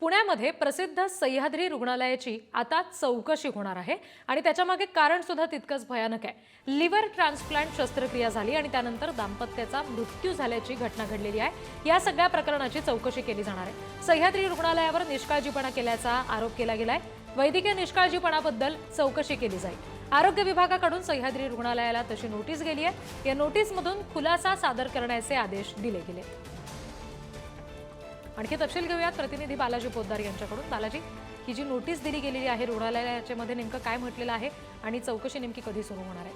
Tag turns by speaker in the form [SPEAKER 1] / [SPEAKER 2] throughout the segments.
[SPEAKER 1] पुण्यामध्ये प्रसिद्ध सह्याद्री रुग्णालयाची आता चौकशी होणार आहे आणि त्याच्यामागे कारण सुद्धा तितकंच भयानक आहे. लिव्हर ट्रान्सप्लांट शस्त्रक्रिया झाली आणि त्यानंतर दाम्पत्याचा मृत्यू झाल्याची घटना घडलेली आहे. या सगळ्या प्रकरणाची चौकशी केली जाणार आहे. सह्याद्री रुग्णालयावर निष्काळजीपणा केल्याचा आरोप केला गेलाय. वैद्यकीय निष्काळजीपणाबद्दल चौकशी केली जाईल. आरोग्य विभागाकडून सह्याद्री रुग्णालयाला तशी नोटीस गेली आहे. या नोटीसमधून खुलासा सादर करण्याचे आदेश दिले गेले. आणखी तपशील घेऊयात. प्रतिनिधी बालाजी पोद्दार यांच्याकडून. बालाजी ही जी नोटीस दिली गेलेली आहे रुग्णालयाच्या मध्ये नेमकं काय म्हटलेलं आहे आणि चौकशी नेमकी कधी सुरू होणार आहे?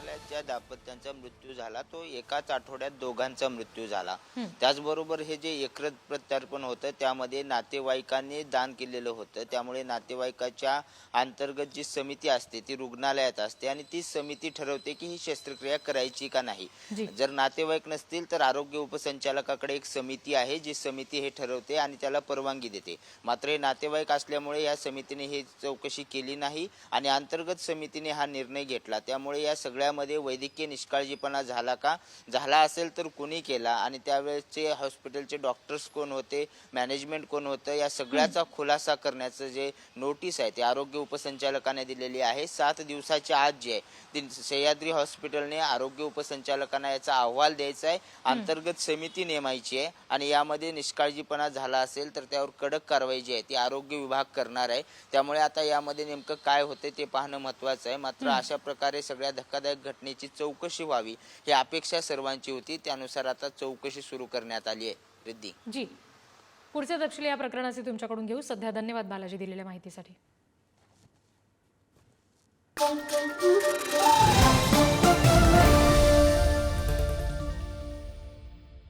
[SPEAKER 2] ज्या दाम्पत्यांचा मृत्यू झाला. तो एकाच आठवड्यात दोघांचा मृत्यू झाला. त्याचबरोबर हे जे एकरत प्रत्यार्पण होतं त्यामध्ये नातेवाईकांनी दान केलेलं होतं. त्यामुळे नातेवाईकाच्या अंतर्गत जी समिती असते ती रुग्णालयात असते आणि ती समिती ठरवते की ही शस्त्रक्रिया करायची का नाही. जर नातेवाईक नसतील तर आरोग्य उपसंचालकाकडे एक समिती आहे जी समिती हे ठरवते आणि त्याला परवानगी देते. मात्र हे नातेवाईक असल्यामुळे या समितीने ही चौकशी केली नाही आणि अंतर्गत समितीने हा निर्णय घेतला. त्यामुळे या सगळ्यामध्ये वैद्यकीय निष्काळजीपणा झाला का? झाला असेल तर कुणी केला? आणि त्यावेळेसचे हॉस्पिटलचे डॉक्टर्स कोण होते? मॅनेजमेंट कोण होतं? या सगळ्याचा खुलासा करण्याचं जे नोटीस आहे ते आरोग्य उपसंचालकाने दिलेली आहे. सात दिवसाच्या आत जे आहे ती सह्याद्री हॉस्पिटलने आरोग्य उपसंचालकांना याचा अहवाल द्यायचा आहे. अंतर्गत समिती नेमायची आहे आणि यामध्ये निष्काळजीपणा झाला असेल तर त्यावर कडक कारवाई जी आहे ती आरोग्य विभाग करणार आहे. त्यामुळे आता यामध्ये नेमकं काय होते ते पाहणं महत्वाचं आहे. मात्र अशा प्रकारे सगळ्या धक्कादायक घटनेची चौकशी व्हावी ही अपेक्षा सर्वांची होती. त्यानुसार आता चौकशी सुरू करण्यात आली आहे. रिद्धी.
[SPEAKER 1] जी. पुढचे तपशील या प्रकरणाचे तुमच्याकडून घेऊ. सध्या धन्यवाद बालाजी दिलेल्या माहितीसाठी.